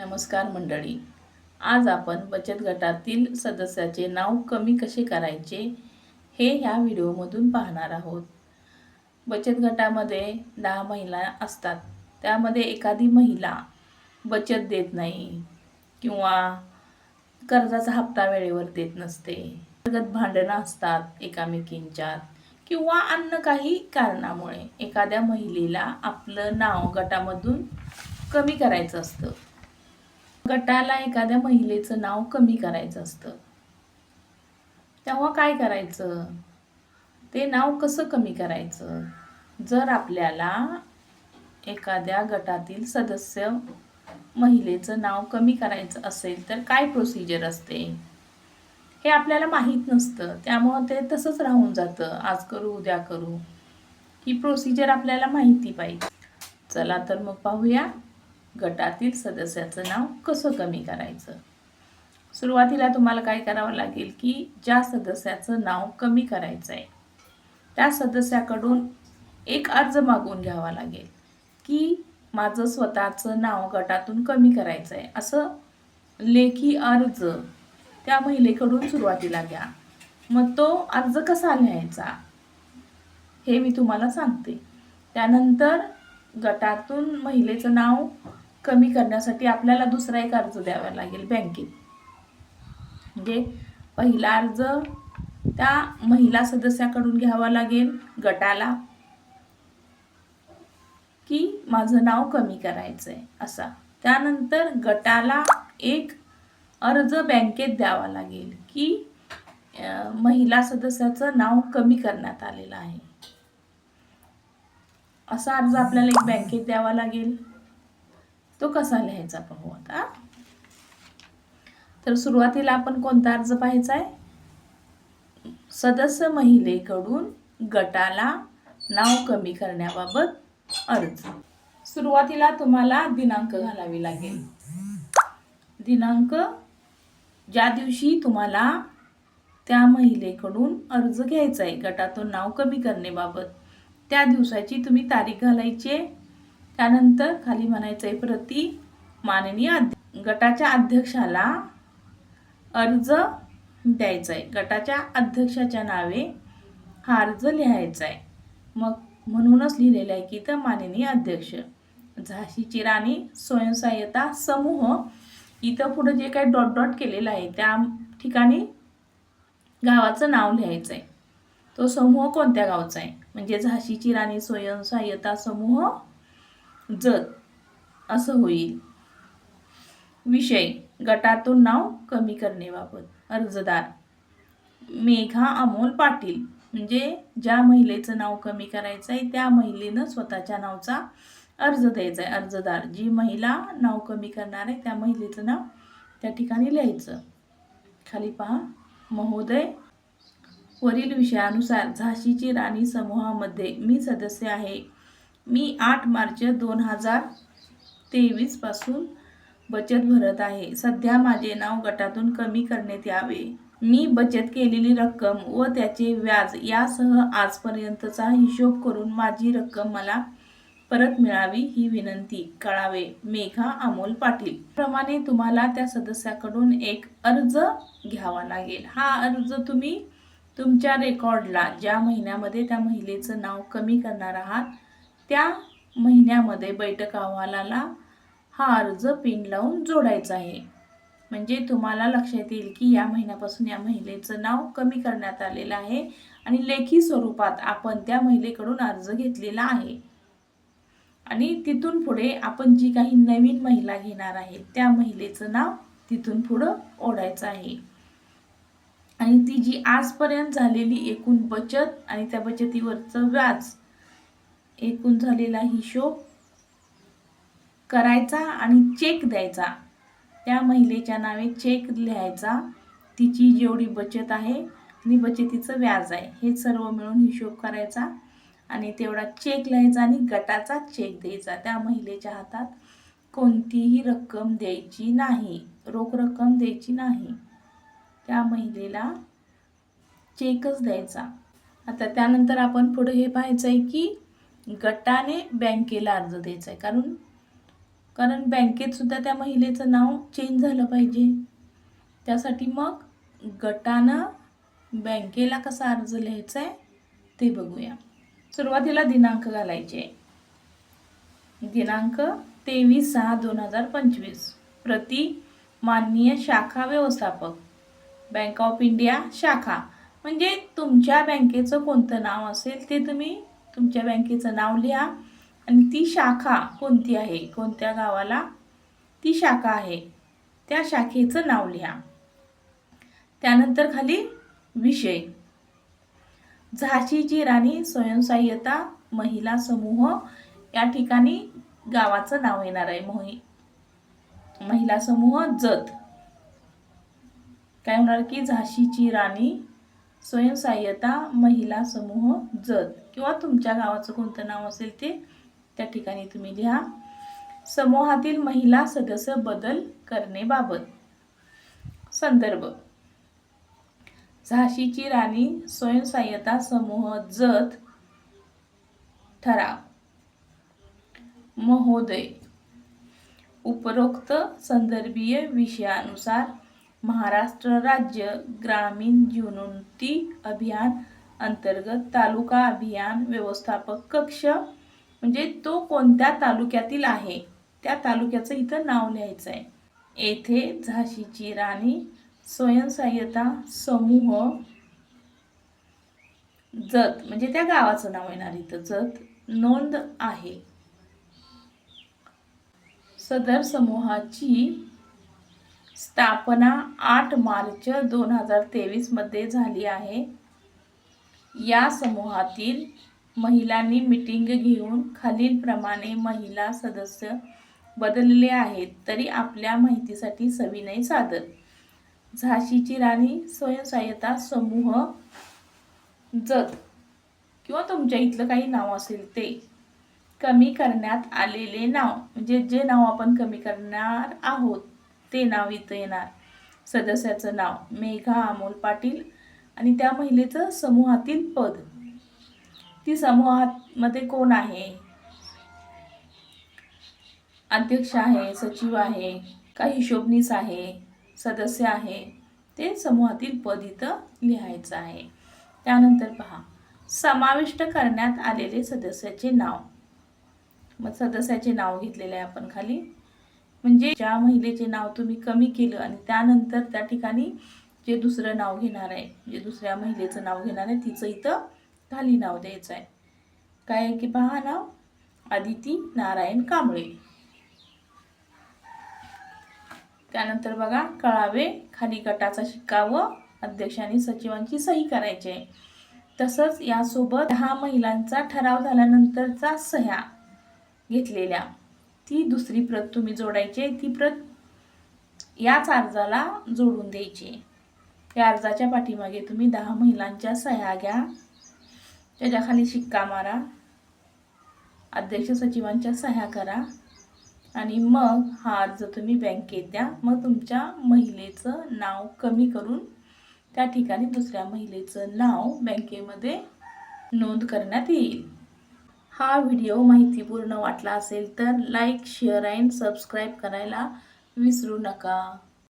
नमस्कार मंडळी. आज आपण बचत गटातील सदस्याचे नाव कमी कसे करायचे हे ह्या व्हिडिओमधून पाहणार आहोत. बचत गटामध्ये दहा महिला असतात. त्यामध्ये एखादी महिला बचत देत नाही किंवा कर्जाचा हप्ता वेळेवर देत नसते. अंतर्गत भांडणं असतात एकामेकींच्यात किंवा अन्य काही कारणामुळे एखाद्या महिलेला आपलं नाव गटामधून कमी करायचं असतं. गटाला एखाद्या महिलेचं नाव कमी करायचं असतं. तेव्हा काय करायचं? ते नाव कसं कमी करायचं? जर आपल्याला एखाद्या गटातील सदस्य महिलेचं नाव कमी करायचं असेल तर काय प्रोसिजर असते? हे आपल्याला माहीत नसतं. त्यामुळं ते तसंच राहून जातं. आज करू उद्या करू. ही प्रोसिजर आपल्याला माहिती पाहिजे. चला तर मग पाहूया. गटातील सदस्याचं नाव कसं कमी करायचं? सुरुवातीला तुम्हाला काय करावं लागेल की ज्या सदस्याचं नाव कमी करायचं आहे त्या सदस्याकडून एक अर्ज मागून घ्यावा लागेल की माझं स्वतःचं नाव गटातून कमी करायचं आहे असं लेखी अर्ज त्या महिलेकडून सुरुवातीला घ्या. मग तो अर्ज कसा लिहायचा? हे मी तुम्हाला सांगते. त्यानंतर गटातून महिलेचं नाव कमी करण्यासाठी आपल्याला दुसरा एक अर्ज द्यावा लागेल बँकेत. म्हणजे पहिला अर्ज त्या महिला सदस्याकडून घ्यावा लागेल गटाला की माझं नाव कमी करायचं आहे असा. त्यानंतर गटाला एक अर्ज बँकेत द्यावा लागेल की महिला सदस्याचं नाव कमी करण्यात आलेलं आहे. असा अर्ज आपल्याला एक बँकेत द्यावा लागेल. तो कसा लिहायचा पाहू आता? तर सुरुवातीला आपण कोणता अर्ज पाहायचा आहे? सदस्य महिलेकडून गटाला नाव कमी करण्याबाबत अर्ज. सुरुवातीला तुम्हाला दिनांक घालावी लागेल. दिनांक ज्या दिवशी तुम्हाला त्या महिलेकडून अर्ज घ्यायचा आहे गटातून नाव कमी करण्याबाबत त्या दिवसाची तुम्ही तारीख घालायची आहे. त्यानंतर खाली म्हणायचं आहे प्रति माननीय अध्य गटाच्या अध्यक्षाला अर्ज द्यायचा आहे. गटाच्या अध्यक्षाच्या नावे हा अर्ज लिहायचा आहे. मग म्हणूनच लिहिलेलं आहे की तर माननीय अध्यक्ष. झाशीची राणी स्वयंसहाय्यता समूह इथं पुढं जे काही डॉट डॉट केलेलं आहे त्या ठिकाणी गावाचं नाव लिहायचं आहे. तो समूह कोणत्या गावचा आहे? म्हणजे झाशीची राणी स्वयंसहाय्यता समूह जत. असं होईल. विषय. गटातून नाव कमी करण्याबाबत. अर्जदार. मेघा अमोल पाटील. म्हणजे ज्या महिलेचं नाव कमी करायचं आहे त्या महिलेनं स्वतःच्या नावचा अर्ज द्यायचा आहे अर्जदार. जी महिला नाव कमी करणार आहे त्या महिलेचं नाव त्या ठिकाणी लिहायचं. खाली पहा. महोदय. वरील विषयानुसार झाशीची राणी समूहामध्ये मी सदस्य आहे. मी आठ मार्च दोन हजार तेवीसपासून बचत भरत आहे. सध्या माझे नाव गटातून कमी करण्यात यावे. मी बचत केलेली रक्कम व त्याचे व्याज यासह आजपर्यंतचा हिशोब करून माझी रक्कम मला परत मिळावी ही विनंती. कळावे. मेघा अमोल पाटील. प्रमाणे तुम्हाला त्या सदस्याकडून एक अर्ज घ्यावा लागेल. हा अर्ज तुम्ही तुमच्या रेकॉर्डला ज्या महिन्यामध्ये त्या महिलेचं नाव कमी करणार आहात त्या महिन्यामध्ये बैठक अहवालाला हा अर्ज पिन लावून जोडायचा आहे. म्हणजे तुम्हाला लक्षात येईल की या महिन्यापासून या महिलेचं नाव कमी करण्यात आलेलं आहे आणि लेखी स्वरूपात आपण त्या महिलेकडून अर्ज घेतलेला आहे. आणि तिथून पुढे आपण जी काही नवीन महिला घेणार आहे त्या महिलेचं नाव तिथून पुढं ओढायचं आहे. आणि ती जी आजपर्यंत झालेली एकूण बचत आणि त्या बचतीवरचं व्याज एकूण झालेला हिशोब करायचा आणि चेक द्यायचा. त्या महिलेच्या नावे चेक लिहायचा. तिची जेवढी बचत आहे आणि बचतीचं व्याज आहे हे सर्व मिळून हिशोब करायचा आणि तेवढा चेक लिहायचा आणि गटाचा चेक द्यायचा. त्या महिलेच्या हातात कोणतीही रक्कम द्यायची नाही रोख रक्कम द्यायची नाही. त्या महिलेला चेकच द्यायचा. आता त्यानंतर आपण पुढे हे पाहायचं आहे की गटाने बँकेला अर्ज द्यायचा आहे कारण कारण बँकेतसुद्धा त्या महिलेचं नाव चेंज झालं पाहिजे. त्यासाठी मग गटानं बँकेला कसा अर्ज लिहायचा आहे ते बघूया. सुरुवातीला दिनांक घालायचे. दिनांक तेवीस सहा दोन हजार पंचवीस. प्रति माननीय शाखा व्यवस्थापक बँक ऑफ इंडिया शाखा. म्हणजे तुमच्या बँकेचं कोणतं नाव असेल ते तुम्ही तुमच्या बँकेचं नाव लिहा. आणि ती शाखा कोणती आहे? कोणत्या गावाला? ती शाखा आहे. त्या शाखेचं नाव लिहा. त्यानंतर खाली विषय. झाशीची राणी स्वयंसहाय्यता महिला समूह या ठिकाणी गावाचं नाव येणार आहे. मोही महिला समूह जत. काय होणार की झाशीची राणी स्वयंसहाय्यता महिला समूह जत. किंवा तुमच्या गावाचं कोणतं नाव असेल ते त्या ठिकाणी तुम्ही लिहा. समूहातील महिला सदस्य बदल करणेबाबत संदर्भ. झाशीची राणी स्वयंसहाय्यता समूह जत ठराव. महोदय. उपरोक्त संदर्भीय विषयानुसार महाराष्ट्र राज्य ग्रामीण जीवनोन्नती अभियान अंतर्गत तालुका अभियान व्यवस्थापक कक्ष म्हणजे तो कोणत्या तालुक्यातील आहे? त्या तालुक्याचं इथं नाव लिहायचं आहे येथे झाशीची राणी स्वयंसहाय्यता समूह जत म्हणजे त्या गावाचं नाव येणार इथं. जत नोंद आहे. सदर समूहाची स्थापना आठ मार्च दोन हजार तेवीसमध्ये झाली आहे. या समूहातील महिलांनी मिटिंग घेऊन खालीलप्रमाणे महिला सदस्य बदलले आहेत तरी आपल्या माहितीसाठी सविनय सादर. झाशीची राणी स्वयंसहाय्यता समूह जत किंवा तुमच्या इथलं काही नाव असेल ते. कमी करण्यात आलेले नाव म्हणजे जे नाव आपण कमी करणार आहोत ते नाव इथं येणार. सदस्याचं नाव मेघा अमोल पाटील आणि त्या महिलेचं समूहातील पद. ती समूहामध्ये कोण आहे? अध्यक्ष आहे सचिव आहे का हिशोबनीस आहे सदस्य आहे ते समूहातील पद इथं लिहायचं आहे. त्यानंतर पहा समाविष्ट करण्यात आलेले सदस्याचे नाव. मग सदस्याचे नाव घेतलेले आहे आपण खाली. म्हणजे ज्या महिलेचे नाव तुम्ही कमी केलं आणि त्यानंतर त्या ठिकाणी जे दुसरं नाव घेणार आहे जे दुसऱ्या महिलेचं नाव घेणार आहे तिचं इथं खाली नाव द्यायचं आहे. काय आहे की पहा नाव? आदिती नारायण कांबळे. त्यानंतर बघा कळावे खाली गटाचा शिक्का व अध्यक्षांनी सचिवांची सही करायची आहे. तसंच यासोबत दहा महिलांचा ठराव झाल्यानंतरचा सह्या घेतलेल्या. ती दुसरी प्रत तुम्ही जोडायची ती प्रत याच अर्जाला जोडून द्यायची या अर्जाच्या पाठीमागे तुम्ही दहा महिलांच्या सह्या घ्या. त्याच्याखाली शिक्का मारा. अध्यक्ष सचिवांच्या सह्या करा. आणि मग हा अर्ज तुम्ही बँकेत द्या. मग तुमच्या महिलेचं नाव कमी करून त्या ठिकाणी दुसऱ्या महिलेचं नाव बँकेमध्ये नोंद करण्यात येईल. हा व्हिडिओ माहितीपूर्ण वाटला असेल तर लाईक शेअर अँड सबस्क्राईब करायला विसरू नका.